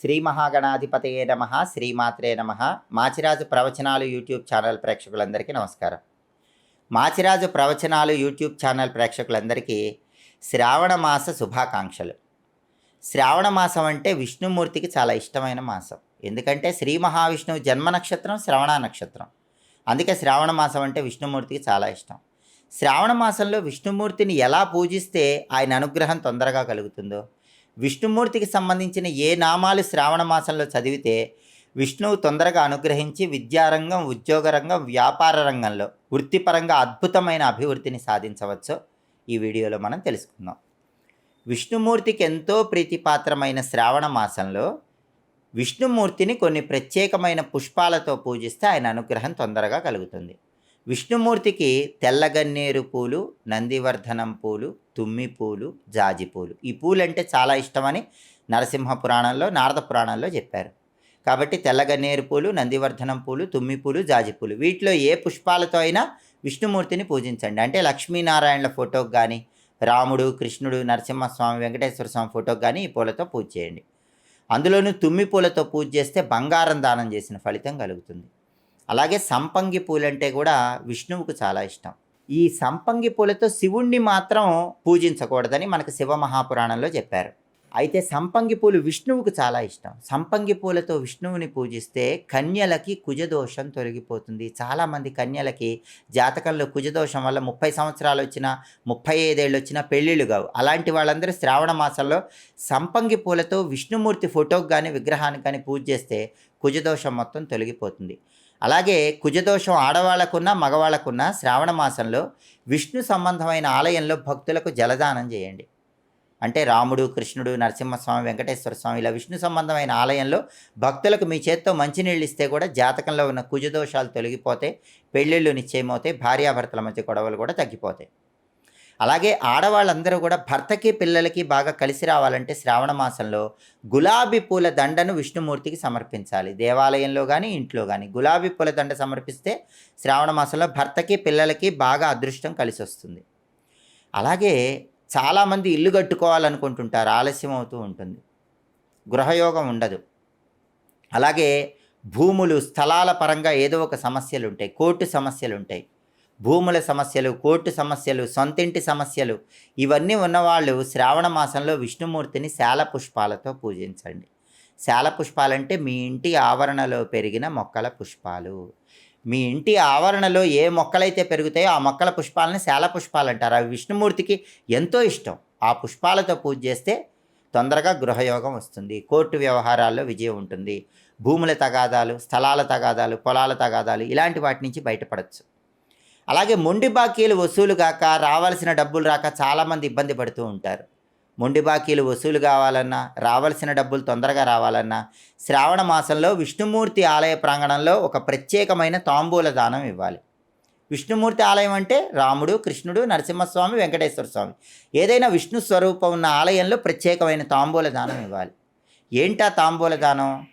శ్రీ మహాగణాధిపతయే నమ శ్రీమాత్రే నమ. మాచిరాజు ప్రవచనాలు యూట్యూబ్ ఛానల్ ప్రేక్షకులందరికీ నమస్కారం. మాచిరాజు ప్రవచనాలు యూట్యూబ్ ఛానల్ ప్రేక్షకులందరికీ శ్రావణ మాస శుభాకాంక్షలు. శ్రావణ మాసం అంటే విష్ణుమూర్తికి చాలా ఇష్టమైన మాసం. ఎందుకంటే శ్రీ మహావిష్ణువు జన్మ నక్షత్రం శ్రవణ నక్షత్రం. అందుకే శ్రావణ మాసం అంటే విష్ణుమూర్తికి చాలా ఇష్టం. శ్రావణ మాసంలో విష్ణుమూర్తిని ఎలా పూజిస్తే ఆయన అనుగ్రహం తొందరగా కలుగుతుందో విష్ణుమూర్తికి సంబంధించిన ఏ నామాలు శ్రావణ మాసంలో చదివితే విష్ణువు తొందరగా అనుగ్రహించి విద్యారంగం ఉద్యోగ రంగం వ్యాపార రంగంలో వృత్తిపరంగా అద్భుతమైన అభివృద్ధిని సాధించవచ్చో. ఈ వీడియోలో మనం తెలుసుకుందాం. విష్ణుమూర్తికి ఎంతో ప్రీతిపాత్రమైన శ్రావణ మాసంలో విష్ణుమూర్తిని కొన్ని ప్రత్యేకమైన పుష్పాలతో పూజిస్తే ఆయన అనుగ్రహం తొందరగా కలుగుతుంది. విష్ణుమూర్తికి తెల్లగన్నేరు పూలు నందివర్ధనం పూలు తుమ్మి పూలు జాజి పూలు. ఈ పూలు అంటే చాలా ఇష్టమని నరసింహ పురాణంలో నారద పురాణంలో చెప్పారు. కాబట్టి తెల్లగన్నేరు పూలు నందివర్ధనం పూలు తుమ్మి పూలు జాజి పూలు. వీటిలో ఏ పుష్పాలతో అయినా విష్ణుమూర్తిని పూజించండి. అంటే లక్ష్మీనారాయణల ఫోటోకి కానీ రాముడు కృష్ణుడు నరసింహస్వామి వెంకటేశ్వర స్వామి ఫోటోకి కానీ ఈ పూలతో పూజ చేయండి. అందులోనూ తుమ్మి పూలతో పూజ చేస్తే బంగారం దానం చేసిన ఫలితం కలుగుతుంది. అలాగే సంపంగి పూలంటే కూడా విష్ణువుకు చాలా ఇష్టం. ఈ సంపంగి పూలతో శివుణ్ణి మాత్రం పూజించకూడదని మనకు శివ మహాపురాణంలో చెప్పారు. అయితే సంపంగి పూలు విష్ణువుకు చాలా ఇష్టం. సంపంగి పూలతో విష్ణువుని పూజిస్తే కన్యలకి కుజదోషం తొలగిపోతుంది. చాలామంది కన్యలకి జాతకంలో కుజదోషం వల్ల ముప్పై సంవత్సరాలు వచ్చినా ముప్పై ఐదేళ్ళు వచ్చినా పెళ్ళిళ్ళు కావు. అలాంటి వాళ్ళందరూ శ్రావణ మాసంలో సంపంగి పూలతో విష్ణుమూర్తి ఫోటోకి కానీ విగ్రహానికి కానీ పూజ చేస్తే కుజదోషం మొత్తం తొలగిపోతుంది. అలాగే కుజదోషం ఆడవాళ్ళకున్న మగవాళ్ళకున్న శ్రావణ మాసంలో విష్ణు సంబంధమైన ఆలయంలో భక్తులకు జలదానం చేయండి. అంటే రాముడు కృష్ణుడు నరసింహస్వామి వెంకటేశ్వర స్వామి ఇలా విష్ణు సంబంధమైన ఆలయంలో భక్తులకు మీ చేత్తో మంచినీళ్ళు ఇస్తే కూడా జాతకంలో ఉన్న కుజదోషాలు తొలగిపోతే పెళ్ళిళ్ళు నిశ్చయమవుతాయి భార్యాభర్తల మధ్య గొడవలు కూడా తగ్గిపోతాయి. అలాగే ఆడవాళ్ళందరూ కూడా భర్తకి పిల్లలకి బాగా కలిసి రావాలంటే శ్రావణ మాసంలో గులాబీ పూల దండను విష్ణుమూర్తికి సమర్పించాలి. దేవాలయంలో కానీ ఇంట్లో కానీ గులాబీ పూల దండ సమర్పిస్తే శ్రావణ మాసంలో భర్తకి పిల్లలకి బాగా అదృష్టం కలిసి వస్తుంది. అలాగే చాలామంది ఇల్లు కట్టుకోవాలనుకుంటుంటారు ఆలస్యం అవుతూ ఉంటుంది. గృహయోగం ఉండదు. అలాగే భూములు స్థలాల పరంగా ఏదో ఒక సమస్యలు ఉంటాయి కోర్టు సమస్యలు ఉంటాయి భూముల సమస్యలు కోర్టు సమస్యలు సొంతింటి సమస్యలు ఇవన్నీ ఉన్నవాళ్ళు శ్రావణ మాసంలో విష్ణుమూర్తిని శాల పుష్పాలతో పూజించండి. శాల పుష్పాలంటే మీ ఇంటి ఆవరణలో పెరిగిన మొక్కల పుష్పాలు. మీ ఇంటి ఆవరణలో ఏ మొక్కలైతే పెరుగుతాయో ఆ మొక్కల పుష్పాలని శాల పుష్పాలు అంటారు అవి విష్ణుమూర్తికి ఎంతో ఇష్టం. ఆ పుష్పాలతో పూజ చేస్తే తొందరగా గృహయోగం వస్తుంది. కోర్టు వ్యవహారాల్లో విజయం ఉంటుంది. భూముల తగాదాలు స్థలాల తగాదాలు పొలాల తగాదాలు ఇలాంటి వాటి నుంచి బయటపడవచ్చు అలాగే మొండి బాకీలు వసూలు కాక రావాల్సిన డబ్బులు రాక చాలామంది ఇబ్బంది పడుతూ ఉంటారు. మొండి బాకీలు వసూలు కావాలన్నా రావాల్సిన డబ్బులు తొందరగా రావాలన్నా శ్రావణ మాసంలో విష్ణుమూర్తి ఆలయ ప్రాంగణంలో ఒక ప్రత్యేకమైన తాంబూల దానం ఇవ్వాలి. విష్ణుమూర్తి ఆలయం అంటే రాముడు కృష్ణుడు నరసింహస్వామి వెంకటేశ్వర స్వామి. ఏదైనా విష్ణు స్వరూపం ఉన్న ఆలయంలో ప్రత్యేకమైన తాంబూల దానం ఇవ్వాలి. ఏంటా తాంబూల దానం?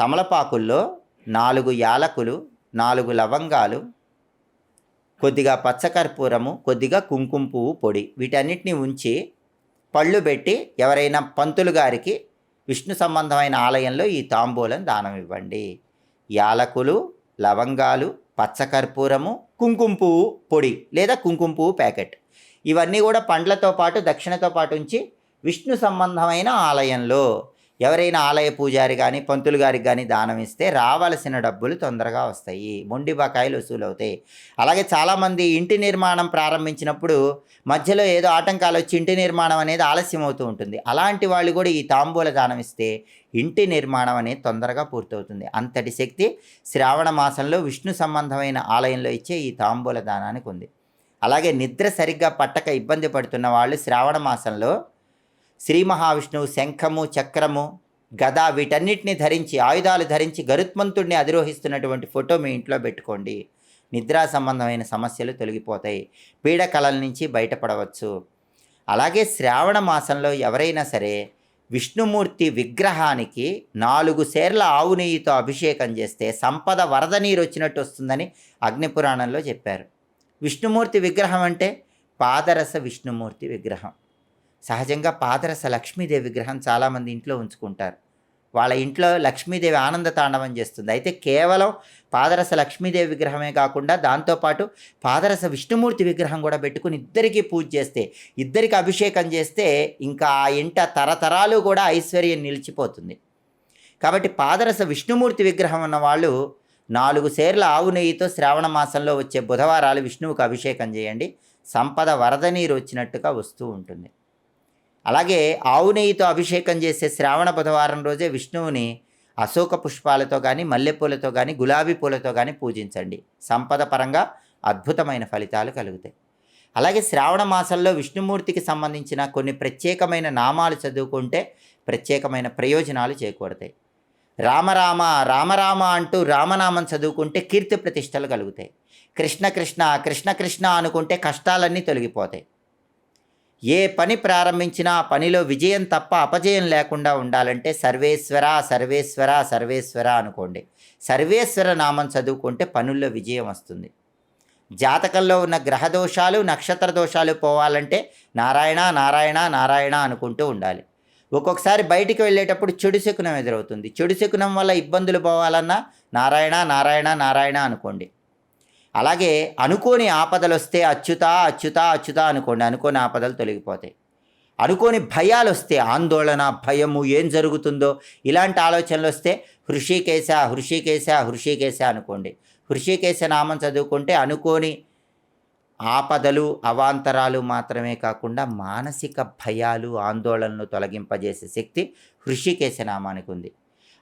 తమలపాకుల్లో నాలుగు యాలకులు నాలుగు లవంగాలు కొద్దిగా పచ్చకర్పూరము కొద్దిగా కుంకుమ పువ్వు పొడి. వీటన్నిటిని ఉంచి పళ్ళు పెట్టి ఎవరైనా పంతులు గారికి విష్ణు సంబంధమైన ఆలయంలో ఈ తాంబూలం దానం ఇవ్వండి. యాలకులు లవంగాలు పచ్చకర్పూరము కుంకుమ పువ్వు పొడి లేదా కుంకుమ పువ్వు ప్యాకెట్. ఇవన్నీ కూడా పండ్లతో పాటు దక్షిణతో పాటు ఉంచి విష్ణు సంబంధమైన ఆలయంలో ఎవరైనా ఆలయ పూజారి కానీ పంతులు గారికి కానీ దానం ఇస్తే రావాల్సిన డబ్బులు తొందరగా వస్తాయి. మొండి బకాయిలు వసూలు అవుతాయి అలాగే చాలామంది ఇంటి నిర్మాణం ప్రారంభించినప్పుడు మధ్యలో ఏదో ఆటంకాలు వచ్చి ఇంటి నిర్మాణం అనేది ఆలస్యం అవుతూ ఉంటుంది. అలాంటి వాళ్ళు కూడా ఈ తాంబూల దానం ఇస్తే ఇంటి నిర్మాణం అనేది తొందరగా పూర్తవుతుంది. అంతటి శక్తి శ్రావణ మాసంలో విష్ణు సంబంధమైన ఆలయంలో ఇచ్చే ఈ తాంబూల దానానికి ఉంది. అలాగే నిద్ర సరిగ్గా పట్టక ఇబ్బంది పడుతున్న వాళ్ళు శ్రావణ మాసంలో శ్రీ మహావిష్ణువు శంఖము చక్రము గద వీటన్నిటిని ధరించి ఆయుధాలు ధరించి గరుత్మంతుడిని అధిరోహిస్తున్నటువంటి ఫోటో మీ ఇంట్లో పెట్టుకోండి. నిద్రా సంబంధమైన సమస్యలు తొలగిపోతాయి. పీడకలల నుంచి బయటపడవచ్చు. అలాగే శ్రావణ మాసంలో ఎవరైనా సరే విష్ణుమూర్తి విగ్రహానికి నాలుగు సేర్ల ఆవు నెయ్యితో అభిషేకం చేస్తే సంపద వరద నీరు వచ్చినట్టు వస్తుందని అగ్నిపురాణంలో చెప్పారు. విష్ణుమూర్తి విగ్రహం అంటే పాదరస విష్ణుమూర్తి విగ్రహం. సహజంగా పాదరస లక్ష్మీదేవి విగ్రహం చాలామంది ఇంట్లో ఉంచుకుంటారు. వాళ్ళ ఇంట్లో లక్ష్మీదేవి ఆనంద తాండవం చేస్తుంది. అయితే కేవలం పాదరస లక్ష్మీదేవి విగ్రహమే కాకుండా దాంతోపాటు పాదరస విష్ణుమూర్తి విగ్రహం కూడా పెట్టుకుని ఇద్దరికి పూజ చేస్తే ఇద్దరికి అభిషేకం చేస్తే ఇంకా ఆ ఇంట తరతరాలు కూడా ఐశ్వర్యం నిలిచిపోతుంది. కాబట్టి పాదరస విష్ణుమూర్తి విగ్రహం ఉన్న వాళ్ళు నాలుగు సేర్ల ఆవు నెయ్యితో శ్రావణ మాసంలో వచ్చే బుధవారాలు విష్ణువుకు అభిషేకం చేయండి. సంపద వరద నీరు వచ్చినట్టుగా వస్తూ ఉంటుంది. అలాగే ఆవు నెయ్యితో అభిషేకం చేసే శ్రావణ బుధవారం రోజే విష్ణువుని అశోక పుష్పాలతో కానీ మల్లెపూలతో కానీ గులాబీ పూలతో కానీ పూజించండి. సంపద పరంగా అద్భుతమైన ఫలితాలు కలుగుతాయి. అలాగే శ్రావణ మాసంలో విష్ణుమూర్తికి సంబంధించిన కొన్ని ప్రత్యేకమైన నామాలు చదువుకుంటే ప్రత్యేకమైన ప్రయోజనాలు చేకూడతాయి రామరామ రామరామ అంటూ రామనామం చదువుకుంటే కీర్తి ప్రతిష్టలు కలుగుతాయి. కృష్ణ కృష్ణ కృష్ణ కృష్ణ అనుకుంటే కష్టాలన్నీ తొలగిపోతాయి. ఏ పని ప్రారంభించినా ఆ పనిలో విజయం తప్ప అపజయం లేకుండా ఉండాలంటే సర్వేశ్వర సర్వేశ్వర సర్వేశ్వర అనుకోండి. సర్వేశ్వర నామం చదువుకుంటే పనుల్లో విజయం వస్తుంది. జాతకంలో ఉన్న గ్రహ దోషాలు నక్షత్ర దోషాలు పోవాలంటే నారాయణ నారాయణ నారాయణ అనుకుంటూ ఉండాలి. ఒక్కొక్కసారి బయటికి వెళ్ళేటప్పుడు చెడు శకునం ఎదురవుతుంది. చెడు శకునం వల్ల ఇబ్బందులు పోవాలన్నా నారాయణ నారాయణ నారాయణ అనుకోండి. అలాగే అనుకోని ఆపదలు వస్తే అచ్యుత అచ్యుత అచ్యుత అనుకోండి. అనుకోని ఆపదలు తొలగిపోతాయి. అనుకోని భయాలు వస్తే ఆందోళన భయము ఏం జరుగుతుందో ఇలాంటి ఆలోచనలు వస్తే హృషికేశ హృషికేశ హృషికేశ అనుకోండి. హృషికేశ నామం చదువుకుంటే అనుకోని ఆపదలు అవాంతరాలు మాత్రమే కాకుండా మానసిక భయాలు ఆందోళనలు తొలగింపజేసే శక్తి హృషికేశ నామానికి ఉంది.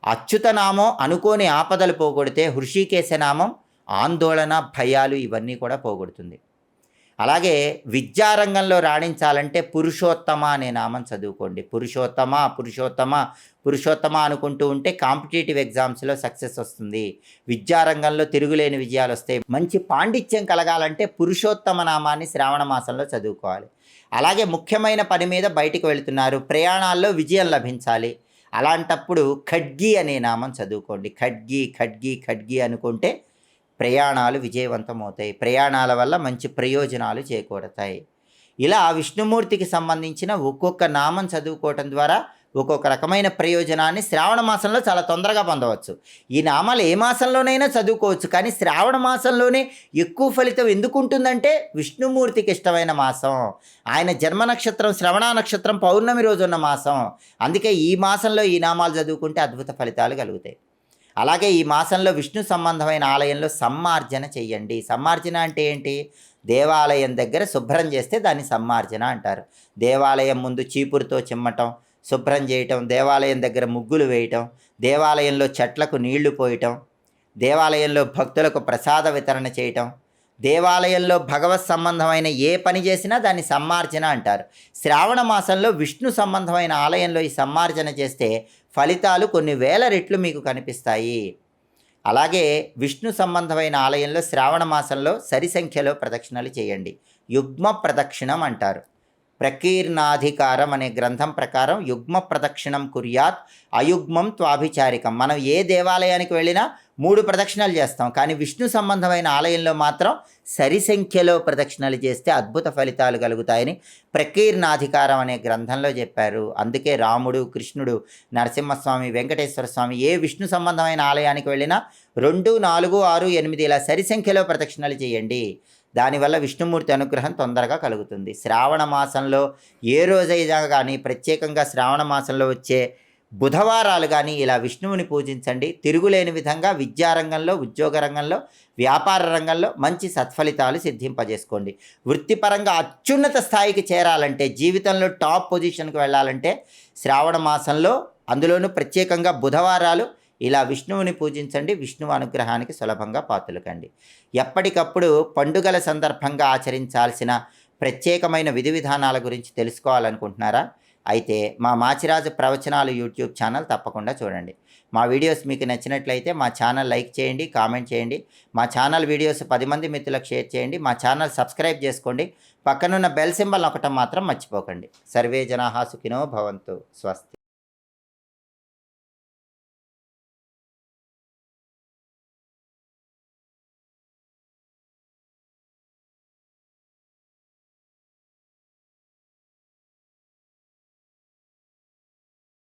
అచ్యుతనామం అనుకోని ఆపదలు పోగొడితే హృషికేశ నామం ఆందోళన భయాలు ఇవన్నీ కూడా పోగొడుతుంది. అలాగే విద్యారంగంలో రాణించాలంటే పురుషోత్తమ అనే నామం చదువుకోండి. పురుషోత్తమ పురుషోత్తమ పురుషోత్తమ అనుకుంటూ ఉంటే కాంపిటేటివ్ ఎగ్జామ్స్లో సక్సెస్ వస్తుంది. విద్యారంగంలో తిరుగులేని విజయాలు వస్తాయి మంచి పాండిత్యం కలగాలంటే పురుషోత్తమ నామాన్ని శ్రావణ మాసంలో చదువుకోవాలి. అలాగే ముఖ్యమైన పని మీద బయటికి వెళుతున్నారు. ప్రయాణాల్లో విజయం లభించాలి. అలాంటప్పుడు ఖడ్గి అనే నామం చదువుకోండి. ఖడ్గి ఖడ్గి ఖడ్గి అనుకుంటే ప్రయాణాలు విజయవంతమవుతాయి. ప్రయాణాల వల్ల మంచి ప్రయోజనాలు చేకూడతాయి ఇలా విష్ణుమూర్తికి సంబంధించిన ఒక్కొక్క నామం చదువుకోవటం ద్వారా ఒక్కొక్క రకమైన ప్రయోజనాన్ని శ్రావణ మాసంలో చాలా తొందరగా పొందవచ్చు. ఈ నామాలు ఏ మాసంలోనైనా చదువుకోవచ్చు. కానీ శ్రావణ మాసంలోనే ఎక్కువ ఫలితం ఎందుకు ఉంటుందంటే విష్ణుమూర్తికి ఇష్టమైన మాసం. ఆయన జన్మ నక్షత్రం శ్రవణ నక్షత్రం పౌర్ణమి రోజు ఉన్న మాసం. అందుకే ఈ మాసంలో ఈ నామాలు చదువుకుంటే అద్భుత ఫలితాలు కలుగుతాయి. అలాగే ఈ మాసంలో విష్ణు సంబంధమైన ఆలయంలో సమ్మార్జన చేయండి సమ్మార్జన అంటే ఏంటి? దేవాలయం దగ్గర శుభ్రం చేస్తే దాన్ని సమ్మార్జన అంటారు. దేవాలయం ముందు చీపురుతో చిమ్మటం శుభ్రం చేయటం దేవాలయం దగ్గర ముగ్గులు వేయటం దేవాలయంలో చెట్లకు నీళ్ళు పోయటం దేవాలయంలో భక్తులకు ప్రసాద వితరణ చేయటం దేవాలయంలో భగవత్ సంబంధమైన ఏ పని చేసినా దాన్ని సమ్మార్జన అంటారు. శ్రావణ మాసంలో విష్ణు సంబంధమైన ఆలయంలో ఈ సమ్మార్జన చేస్తే ఫలితాలు కొన్ని వేల రెట్లు మీకు కనిపిస్తాయి. అలాగే విష్ణు సంబంధమైన ఆలయంలో శ్రావణ మాసంలో సరి సంఖ్యలో ప్రదక్షిణలు చేయండి. యుగ్మ ప్రదక్షిణం అంటారు. ప్రకీర్ణాధికారం అనే గ్రంథం ప్రకారం యుగ్మ ప్రదక్షిణం కుర్యాత్ అయుగ్మం త్వాభిచారికం. మనం ఏ దేవాలయానికి వెళ్ళినా మూడు ప్రదక్షిణలు చేస్తాం. కానీ విష్ణు సంబంధమైన ఆలయంలో మాత్రం సరి సంఖ్యలో ప్రదక్షిణలు చేస్తే అద్భుత ఫలితాలు కలుగుతాయని ప్రకీర్ణాధికారం అనే గ్రంథంలో చెప్పారు. అందుకే రాముడు కృష్ణుడు నరసింహస్వామి వెంకటేశ్వర స్వామి ఏ విష్ణు సంబంధమైన ఆలయానికి వెళ్ళినా రెండు నాలుగు ఆరు ఎనిమిది ఇలా సరి సంఖ్యలో ప్రదక్షిణలు చేయండి. దానివల్ల విష్ణుమూర్తి అనుగ్రహం తొందరగా కలుగుతుంది. శ్రావణ మాసంలో ఏ రోజైనా కానీ ప్రత్యేకంగా శ్రావణ మాసంలో వచ్చే బుధవారాలు కానీ ఇలా విష్ణువుని పూజించండి. తిరుగులేని విధంగా విద్యారంగంలో ఉద్యోగ రంగంలో వ్యాపార రంగంలో మంచి సత్ఫలితాలు సిద్ధింపజేసుకోండి. వృత్తిపరంగా అత్యున్నత స్థాయికి చేరాలంటే జీవితంలో టాప్ పొజిషన్కి వెళ్ళాలంటే శ్రావణ మాసంలో అందులోనూ ప్రత్యేకంగా బుధవారాలు ఇలా విష్ణువుని పూజించండి విష్ణువు అనుగ్రహానికి సులభంగా పాతులకండి. ఎప్పటికప్పుడు పండుగల సందర్భంగా ఆచరించాల్సిన ప్రత్యేకమైన విధి విధానాల గురించి తెలుసుకోవాలనుకుంటున్నారా? అయితే మా మాచిరాజు ప్రవచనాలు యూట్యూబ్ ఛానల్ తప్పకుండా చూడండి. మా వీడియోస్ మీకు నచ్చినట్లయితే మా ఛానల్ లైక్ చేయండి కామెంట్ చేయండి. మా ఛానల్ వీడియోస్ పది మంది మిత్రులకు షేర్ చేయండి. మా ఛానల్ సబ్స్క్రైబ్ చేసుకోండి. పక్కనున్న బెల్ సింబల్ ఒకటం మాత్రం మర్చిపోకండి. సర్వే జనాహా సుఖినో భవంతు. స్వస్తి